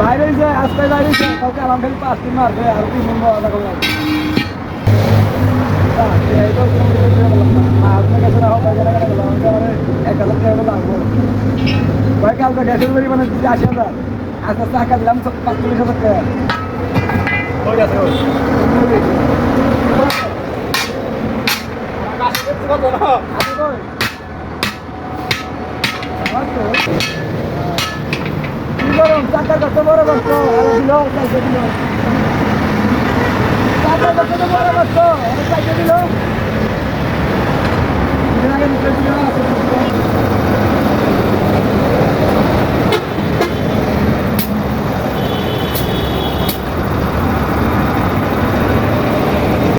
বাইরে যে আজকে বাইরে যে কাউকে আমার পাঁচ দিন মারবে আর তিন দিন আলাদা ভাই কালকে গ্যাসের বাড়ি মানে আশি হাজার আস্তে আস্তে টাকা দিলাম পাঁচচল্লিশ হাজার টাকা। আছে কত বড় কষ্ট দিল চাইছে দিল টাকা কত বড় কষ্ট চাইছে দিল।